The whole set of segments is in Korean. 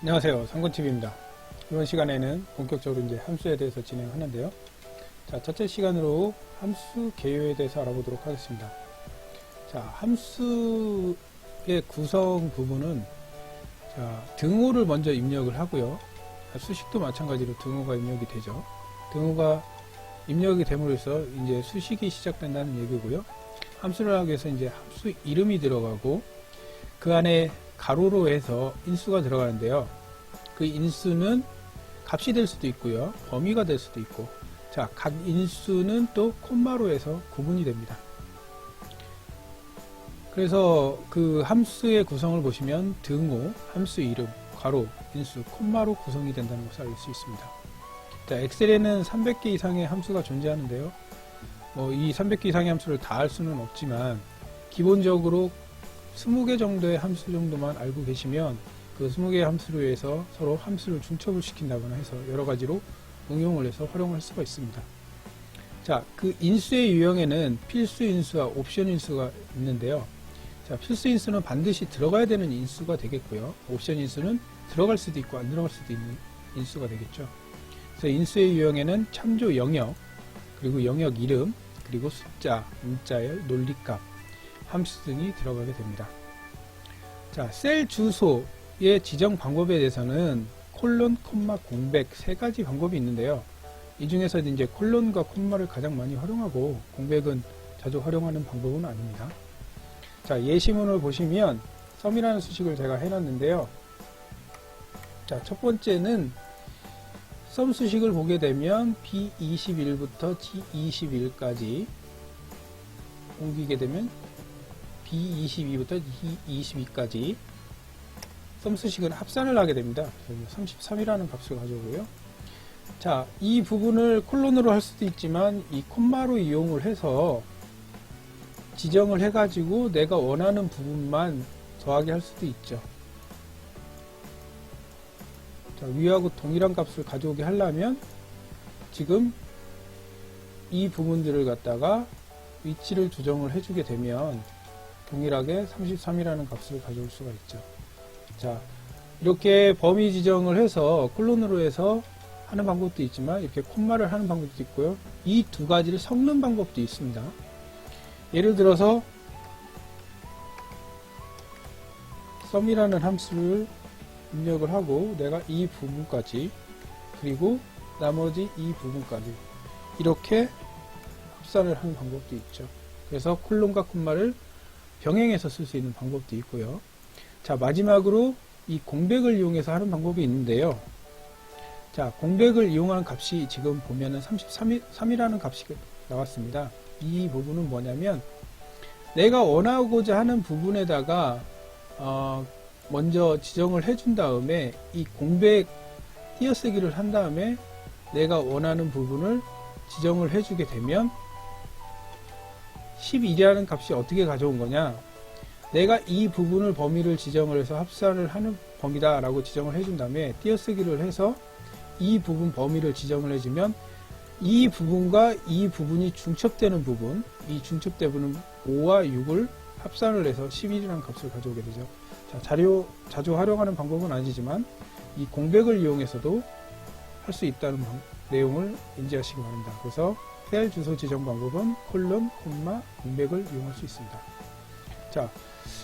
안녕하세요. 상권TV입니다. 이번 시간에는 본격적으로 이제 함수에 대해서 진행하는데요. 자, 첫째 시간으로 함수 개요에 대해서 알아보도록 하겠습니다. 자, 함수의 구성 부분은 자, 등호를 먼저 입력을 하고요. 수식도 마찬가지로 등호가 입력이 되죠. 등호가 입력이 됨으로써 이제 수식이 시작된다는 얘기고요. 함수를 하기 위해서 이제 함수 이름이 들어가고 그 안에 가로로 해서 인수가 들어가는데요. 그 인수는 값이 될 수도 있고요. 범위가 될 수도 있고. 자, 각 인수는 또 콤마로 해서 구분이 됩니다. 그래서 그 함수의 구성을 보시면 등호, 함수 이름, 괄호, 인수, 콤마로 구성이 된다는 것을 알 수 있습니다. 자, 엑셀에는 300개 이상의 함수가 존재하는데요. 뭐이 300개 이상의 함수를 다 할 수는 없지만 기본적으로 20개 정도의 함수 정도만 알고 계시면 그 20개의 함수로 해서 서로 함수를 중첩을 시킨다거나 해서 여러 가지로 응용을 해서 활용할 수가 있습니다. 자, 그 인수의 유형에는 필수 인수와 옵션 인수가 있는데요. 자, 필수 인수는 반드시 들어가야 되는 인수가 되겠고요. 옵션 인수는 들어갈 수도 있고 안 들어갈 수도 있는 인수가 되겠죠. 그래서 인수의 유형에는 참조 영역, 그리고 영역 이름, 그리고 숫자, 문자열, 논리값, 함수 등이 들어가게 됩니다. 자, 셀 주소의 지정 방법에 대해서는 콜론, 콤마, 공백 세 가지 방법이 있는데요. 이 중에서 이제 콜론과 콤마를 가장 많이 활용하고 공백은 자주 활용하는 방법은 아닙니다. 자, 예시문을 보시면 썸이라는 수식을 제가 해놨는데요. 자, 첫 번째는 썸 수식을 보게 되면 B21부터 G21까지 옮기게 되면 B22부터 E22까지 썸 수식은 합산을 하게 됩니다. 33이라는 값을 가져오고요. 자, 이 부분을 콜론으로 할 수도 있지만 이 콤마로 이용을 해서 지정을 해가지고 내가 원하는 부분만 더하게 할 수도 있죠. 자, 위하고 동일한 값을 가져오게 하려면 지금 이 부분들을 갖다가 위치를 조정을 해주게 되면 동일하게 33이라는 값을 가져올 수가 있죠. 자, 이렇게 범위 지정을 해서 콜론으로 해서 하는 방법도 있지만 이렇게 콤마를 하는 방법도 있고요. 이 두 가지를 섞는 방법도 있습니다. 예를 들어서 썸이라는 함수를 입력을 하고 내가 이 부분까지 그리고 나머지 이 부분까지 이렇게 합산을 하는 방법도 있죠. 그래서 콜론과 콤마를 병행해서 쓸 수 있는 방법도 있고요. 자, 마지막으로 이 공백을 이용해서 하는 방법이 있는데요. 자, 공백을 이용하는 값이 지금 보면은 33이라는 값이 나왔습니다. 이 부분은 뭐냐면 내가 원하고자 하는 부분에다가 어, 먼저 지정을 해준 다음에 이 공백 띄어쓰기를 한 다음에 내가 원하는 부분을 지정을 해주게 되면 12라는 값이 어떻게 가져온 거냐 내가 이 부분을 범위를 지정을 해서 합산을 하는 범위다 라고 지정을 해준 다음에 띄어쓰기를 해서 이 부분 범위를 지정을 해주면 이 부분과 이 부분이 중첩되는 부분 이 중첩되는 5와 6을 합산을 해서 11이라는 값을 가져오게 되죠 자, 자료 자주 활용하는 방법은 아니지만 이 공백을 이용해서도 할 수 있다는 방- 내용을 인지하시기 바랍니다. 그래서 셀 주소 지정 방법은 콜론, 콤마, 공백을 이용할 수 있습니다. 자,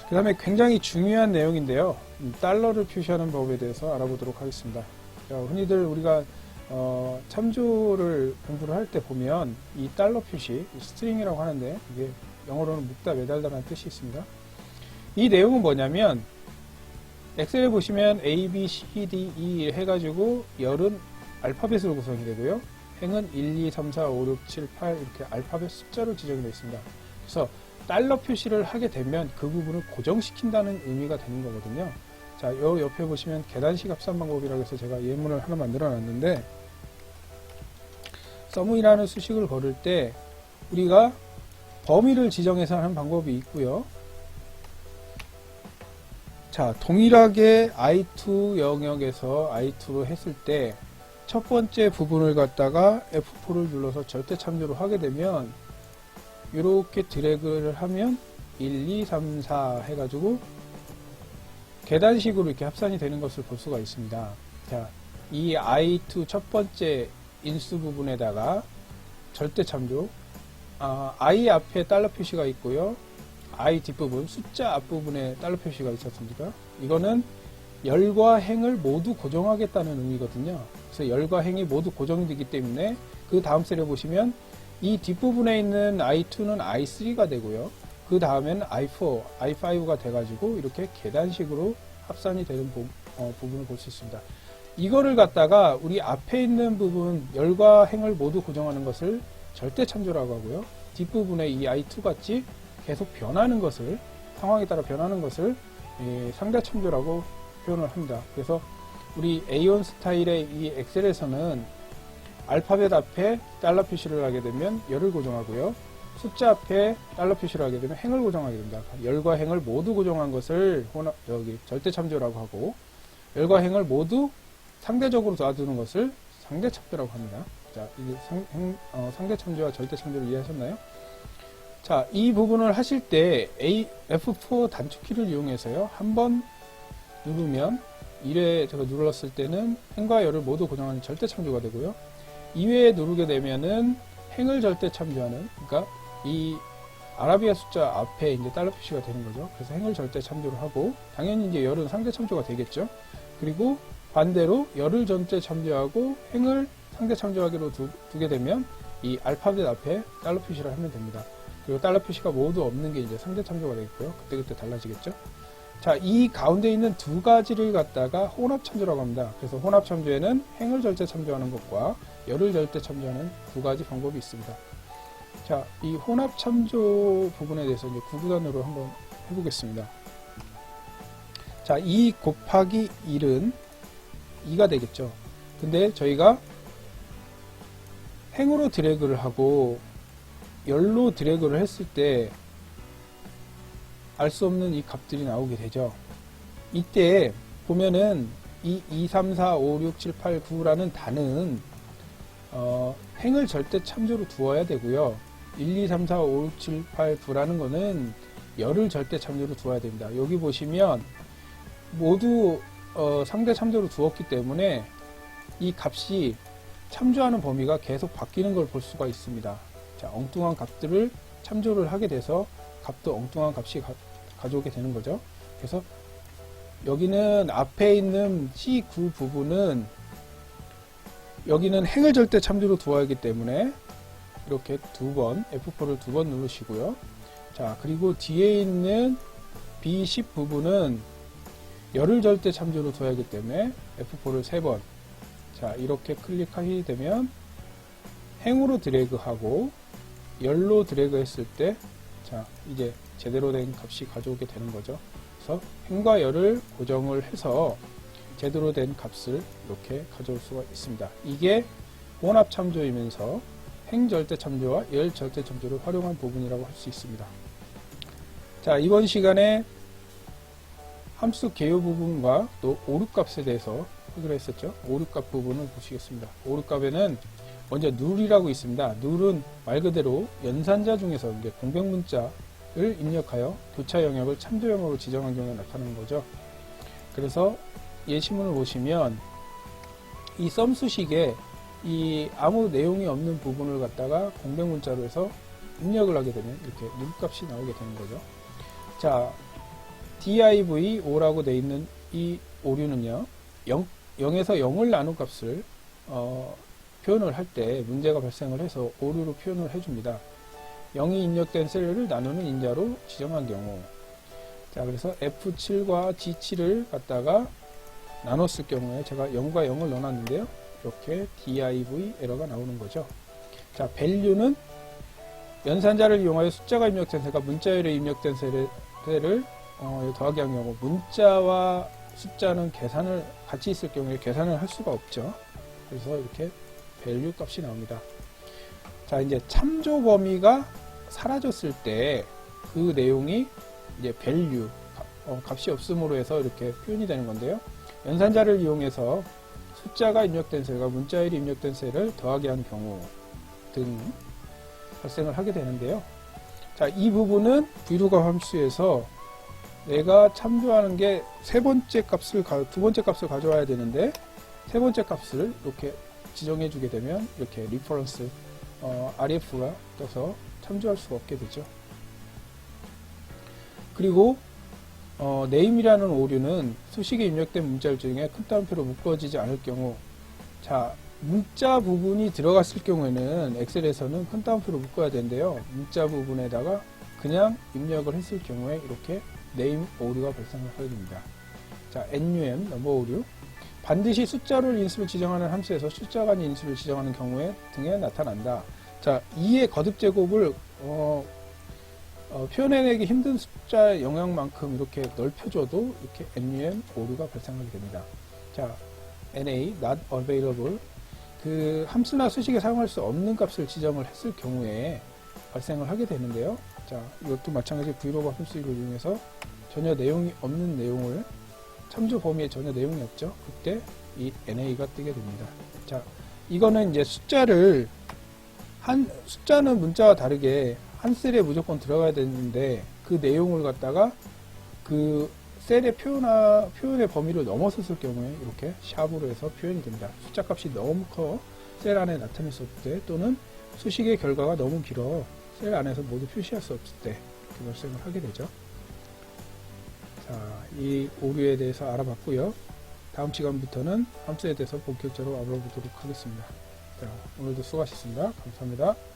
그 다음에 굉장히 중요한 내용인데요. 음, 달러를 표시하는 법에 대해서 알아보도록 하겠습니다. 자, 흔히들 우리가 어, 참조를 공부를 할 때 보면 이 달러 표시, 이 스트링이라고 하는데 이게 영어로는 묵다 매달다라는 뜻이 있습니다. 이 내용은 뭐냐면 엑셀에 보시면 A, B, C, D, E 해가지고 열은 알파벳으로 구성이 되고요. 행은 1, 2, 3, 4, 5, 6, 7, 8 이렇게 알파벳 숫자로 지정이 되어 있습니다. 그래서 달러 표시를 하게 되면 그 부분을 고정시킨다는 의미가 되는 거거든요. 자, 요 옆에 보시면 계단식 합산 방법이라고 해서 제가 예문을 하나 만들어 놨는데 서무이라는 수식을 걸을 때 우리가 범위를 지정해서 하는 방법이 있고요. 자, 동일하게 i2 영역에서 i2로 했을 때 첫 번째 부분을 갖다가 F4를 눌러서 절대 참조를 하게 되면 이렇게 드래그를 하면 1, 2, 3, 4 해가지고 계단식으로 이렇게 합산이 되는 것을 볼 수가 있습니다. 자, 이 i2 첫 번째 인수 부분에다가 절대 참조, 아, i 앞에 달러 표시가 있고요. i 뒷부분, 숫자 앞부분에 달러 표시가 있었습니까? 이거는 열과 행을 모두 고정하겠다는 의미거든요. 그래서 열과 행이 모두 고정되기 때문에 그 다음 셀에 보시면 이 뒷부분에 있는 i2는 i3가 되고요. 그 다음에는 i4, i5가 돼가지고 이렇게 계단식으로 합산이 되는 부, 분을 볼 수 있습니다. 이거를 갖다가 우리 앞에 있는 부분 열과 행을 모두 고정하는 것을 절대 참조라고 하고요. 뒷부분에 이 i2 같이 계속 변하는 것을 상황에 따라 변하는 것을 예, 상대 참조라고 표현을 합니다. 그래서 우리 A1 스타일의 이 엑셀에서는 알파벳 앞에 달러 표시를 하게 되면 열을 고정하고요. 숫자 앞에 달러 표시를 하게 되면 행을 고정하게 됩니다. 열과 행을 모두 고정한 것을 혼합, 여기 절대 참조라고 하고 열과 행을 모두 상대적으로 놔두는 것을 상대 참조라고 합니다. 자, 이게 상, 행, 어, 상대 참조와 절대 참조를 이해하셨나요? 자, 이 부분을 하실 때 A, F4 단축키를 이용해서요. 한번 누르면 1회 제가 눌렀을 때는 행과 열을 모두 고정하는 절대 참조가 되고요. 2회에 누르게 되면은 행을 절대 참조하는 그러니까 이 아라비아 숫자 앞에 이제 달러 표시가 되는 거죠. 그래서 행을 절대 참조를 하고 당연히 이제 열은 상대 참조가 되겠죠. 그리고 반대로 열을 절대 참조하고 행을 상대 참조하기로 두, 두게 되면 이 알파벳 앞에 달러 표시를 하면 됩니다. 그리고 달러 표시가 모두 없는 게 이제 상대 참조가 되겠고요. 그때그때 달라지겠죠. 자, 이 가운데 있는 두 가지를 갖다가 혼합 참조라고 합니다. 그래서 혼합 참조에는 행을 절대 참조하는 것과 열을 절대 참조하는 두 가지 방법이 있습니다. 자, 이 혼합 참조 부분에 대해서 이제 구구단으로 한번 해보겠습니다. 자, 2 곱하기 1은 2가 되겠죠. 근데 저희가 행으로 드래그를 하고 열로 드래그를 했을 때 알 수 없는 이 값들이 나오게 되죠. 이때 보면은 이 2, 3, 4, 5, 6, 7, 8, 9라는 단은 어, 행을 절대 참조로 두어야 되고요. 1, 2, 3, 4, 5, 6, 7, 8, 9라는 거는 열을 절대 참조로 두어야 됩니다. 여기 보시면 모두 어, 상대 참조로 두었기 때문에 이 값이 참조하는 범위가 계속 바뀌는 걸 볼 수가 있습니다. 자, 엉뚱한 값들을 참조를 하게 돼서 값도 엉뚱한 값이 가, 가져오게 되는 거죠. 그래서 여기는 앞에 있는 C9 부분은 여기는 행을 절대 참조로 두어야 하기 때문에 이렇게 두 번, F4를 두 번 누르시고요. 자, 그리고 뒤에 있는 B10 부분은 열을 절대 참조로 둬야 하기 때문에 F4를 세 번. 자, 이렇게 클릭하게 되면 행으로 드래그하고 열로 드래그 했을 때 자, 이제 제대로 된 값이 가져오게 되는 거죠. 그래서 행과 열을 고정을 해서 제대로 된 값을 이렇게 가져올 수가 있습니다. 이게 혼합 참조이면서 행 절대 참조와 열 절대 참조를 활용한 부분이라고 할 수 있습니다. 자, 이번 시간에 함수 개요 부분과 또 오류값에 대해서 해결했었죠. 오류값 부분을 보시겠습니다. 오류값에는 먼저 눌이라고 있습니다. 눌은 말 그대로 연산자 중에서 공백 문자를 입력하여 교차 영역을 참조 영역으로 지정한 경우에 나타나는 거죠. 그래서 예시문을 보시면 이 썸수식에 이 아무 내용이 없는 부분을 갖다가 공백 문자로 해서 입력을 하게 되면 이렇게 눌 값이 나오게 되는 거죠. 자, div5라고 되어 있는 이 오류는요, 0, 0에서 0을 나눈 값을 어, 표현을 할 때 문제가 발생을 해서 오류로 표현을 해줍니다. 0이 입력된 셀을 나누는 인자로 지정한 경우 자 그래서 F7과 G7을 갖다가 나눴을 경우에 제가 0과 0을 넣어놨는데요. 이렇게 div 에러가 나오는 거죠. 자 value는 연산자를 이용하여 숫자가 입력된 셀과 문자열에 입력된 셀을 어, 더하기 한 경우 문자와 숫자는 계산을 같이 있을 경우에 계산을 할 수가 없죠. 그래서 이렇게 value 값이 나옵니다. 자, 이제 참조 범위가 사라졌을 때 그 내용이 이제 value 어, 값이 없음으로 해서 이렇게 표현이 되는 건데요. 연산자를 이용해서 숫자가 입력된 셀과 문자열이 입력된 셀을 더하기 한 경우 등 발생을 하게 되는데요. 자, 이 부분은 VLOOKUP 함수에서 내가 참조하는 게 세 번째 값을 가- 두 번째 값을 가져와야 되는데 세 번째 값을 이렇게 지정해 주게 되면 이렇게 리퍼런스 어, RF가 떠서 참조할 수가 없게 되죠. 그리고 어, 네임이라는 오류는 수식에 입력된 문자열 중에 큰 따옴표로 묶어지지 않을 경우 자 문자 부분이 들어갔을 경우에는 엑셀에서는 큰 따옴표로 묶어야 되는데요. 문자 부분에다가 그냥 입력을 했을 경우에 이렇게 네임 오류가 발생을 하게 됩니다. 자, NUM 넘버 오류 반드시 숫자를 인수를 지정하는 함수에서 숫자가 아닌 인수를 지정하는 경우에 등에 나타난다. 자, 2의 거듭 제곱을 어, 어, 표현해내기 힘든 숫자 영역만큼 이렇게 넓혀줘도 이렇게 NUM 오류가 발생하게 됩니다. 자, NA not available 그 함수나 수식에 사용할 수 없는 값을 지정을 했을 경우에 발생을 하게 되는데요. 자, 이것도 마찬가지 브이로그 함수를 이용해서 전혀 내용이 없는 내용을 참조 범위에 전혀 내용이 없죠. 그때 이 NA가 뜨게 됩니다. 자, 이거는 이제 숫자를 한 숫자는 문자와 다르게 한 셀에 무조건 들어가야 되는데 그 내용을 갖다가 그 셀의 표현화, 표현의 범위를 넘어섰을 경우에 이렇게 샵으로 해서 표현이 됩니다. 숫자 값이 너무 커 셀 안에 없을 때 또는 수식의 결과가 너무 길어 셀 안에서 모두 표시할 수 없을 때 이렇게 발생을 하게 되죠. 자, 이 오류에 대해서 알아봤고요. 다음 시간부터는 함수에 대해서 본격적으로 알아보도록 하겠습니다. 자, 오늘도 수고하셨습니다. 감사합니다.